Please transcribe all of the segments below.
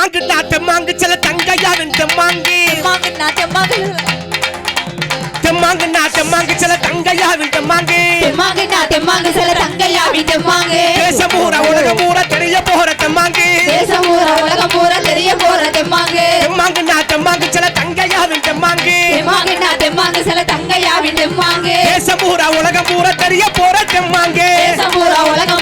தெம்மாங்கு நான் தெம்மாங்கு சில தங்கையாவின் தெம்மாங்கு. தெம்மாங்கு. நான் தெம்மாங்கு சில தங்கையாவின் தெம்மாங்கு தெம்மாங்கு. நான் தெம்மாங்கு சில தங்கையாவி தெம்மாங்கு. தேசம் பூரா உலகம் பூரா தெரிய போற தெம்மாங்கு. தேசம் பூரா உலகம் பூரா தெரிய போற தெம்மாங்கு. தெம்மாங்கு நான் தெம்மாங்கு சில தங்கையாவின் தெம்மாங்கு தெம்மாங்கு. நான் தெம்மாங்கு சில தங்கையாவி தெம்மாங்கு. தேசம் பூரா உலகம் பூரா தெரிய போற தெம்மாங்கு. தேசம் பூரா உலகம்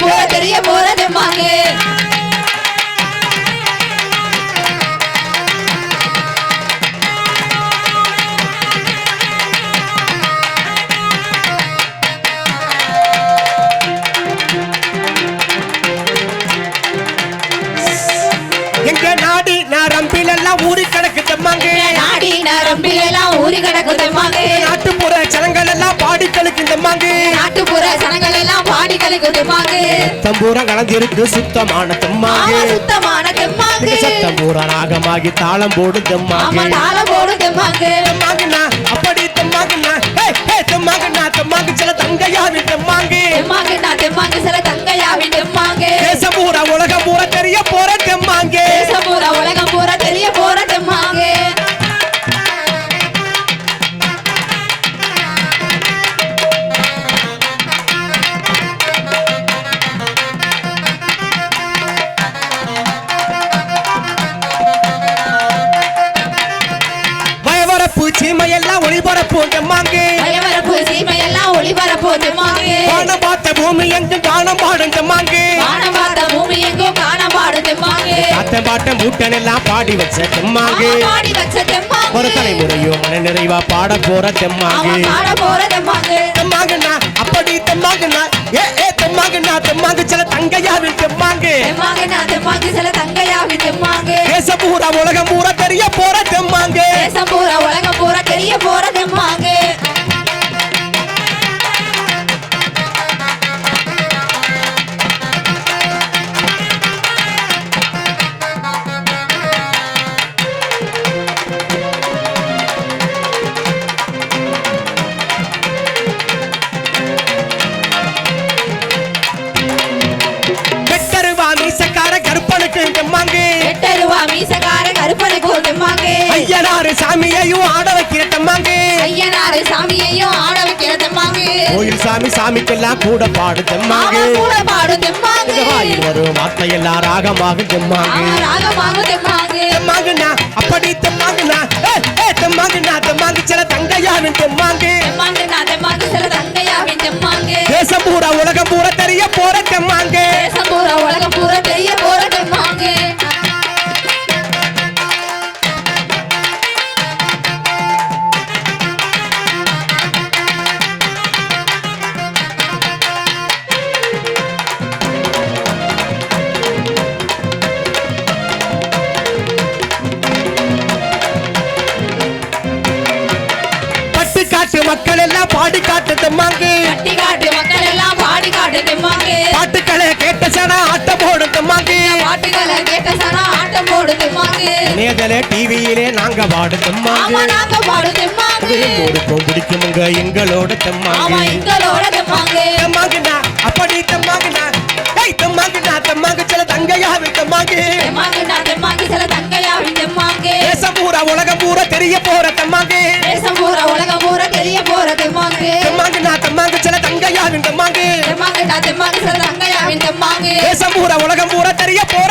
ஊறி கிடக்கு தெம்மாங்கு நாடி நரம்பில் எல்லாம் ஊறி கிடக்கு தெம்மாங்கு நாட்டுப்புற ஜனங்கள் எல்லாம் பாடி கழுக்கு தெம்மாங்கு நாட்டுப்புற சனங்கள் எல்லாம் பாடி கலக்கு தெம்மாங்கு தம்பூரம் கலந்திருக்கு சுத்தமான தெம்மாங்கு. சுத்தமான தெம்மாங்கு. சத்தம் பூரா ராகமாகி தாளம் போடு தெம்மாங்கு தாள போடு தெம்மாங்கு தெம்மாங்குண்ணா அப்படி தெம்மாங்குண்ணா. ஹே ஹே தெம்மாங்குண்ணா தெம்மாங்கு சில தங்கையாவி தெம்மாங்கு தெம்மாங்கு நான் தெம்மாங்கு சில தங்கையாவி தெம்மாங்கு தேசம் பூரா உலகம் பூரா தெரிய போற தெம்மாங்கு. ஒளிபரப்பு தெம்மாங்கு பயவரப்பு சீமையெல்லாம் ஒளிபரப்போ தெம்மாங்கு வானம் பார்த்த பூமி எங்கும் காணம் பாடும் தெம்மாங்கு வானம் பார்த்த பூமி எங்கும் காண பாடு தெம்மாங்கு அத்தை பாட்ட மூட்டன் எல்லாம் பாடி வச்ச தெம்மாங்கு பாடி வச்ச தெம்மாங்கு ஒரு தலைமுறையோ மன நிறைவா பாட போற தெம்மாங்கு பாட போற தெம்மாங்கு தெம்மாங்குண்ணா அப்படி தெம்மாங்குண்ணா ஏ ஏ தெம்மாங்குண்ணா தெம்மாங்கு சில தங்கையாவின் தெம்மாங்கு தெம்மாங்கு நான் தெம்மாங்கு சில தங்கையாவி தெம்மாங்கு தேசம் பூரா உலகம் பூரா தெரிய போற தெம்மாங்கு தேசம் பூரா உலகம் கருப்பனுக்கு தெம்மாங்கு. எட்டருவா மீசக்கார கருப்பனுக்கு ஒரு தெம்மாங்கு. ஐயனாரு சாமியையும் ஆட வைக்கிற தெம்மாங்கு. ஐயனாரு சாமியையும் ஆட வைக்கிற தெம்மாங்கு. கோயில் சாமி சாமிக்கெல்லாம் கூட பாடு தெம்மாங்கு. கூட பாடும் தெம்மாங்கு. வாயில் வரும் வார்த்தையெல்லாம் ராகமாக தெம்மாங்கு. அவன் ராகமாகும் தெம்மாங்கு. தெம்மாங்குண்ணா அப்படி தெம்மாங்குண்ணா. ஏ ஏ தெம்மாங்குண்ணா தெம்மாங்கு சில தங்கையாவின் தெம்மாங்கு தெம்மாங்கு. பாடி காட்டு தெம்மாங்கு. கட்டி காட்டு மக்கள் எல்லாம் பாடி காட்டு தெம்மாங்கு. பாட்டுக்களை கேட்ட சனா ஆட்டம் போடும் தெம்மாங்கு. பாட்டுகளை கேட்ட சனா ஆட்டம் போடு தெம்மாங்கு. நேதல டிவியிலே நாங்க பாடு தெம்மாங்கு. நாங்க பாடு தெம்மாங்கு. பிடிக்குமுங்க எங்களோட ஆமா தெம்மாங்கு எங்களோட தெம்மாங்கு. தெம்மாங்குண்ணா அப்படி தெம்மாங்குண்ணா ஏய் தெம்மாங்குண்ணா தெம்மாங்கு சில தங்கையாவின் தெம்மாங்கு. தெம்மாங்கு நான் தெம்மாங்கு சில தங்கையாவின் தெம்மாங்கு. தேசம் பூரா உலகம் பூரா தெரிய போற தெம்மாங்கு. தெம்மாங்கு. தெம்மாங்குண்ணா தெம்மாங்கு சில தங்கையாவின் தெம்மாங்கு. தெம்மாங்கு நான் தெம்மாங்கு சில தங்கையாவின் தெம்மாங்கு. தேசம் பூரா உலகம் பூரா தெரிய போற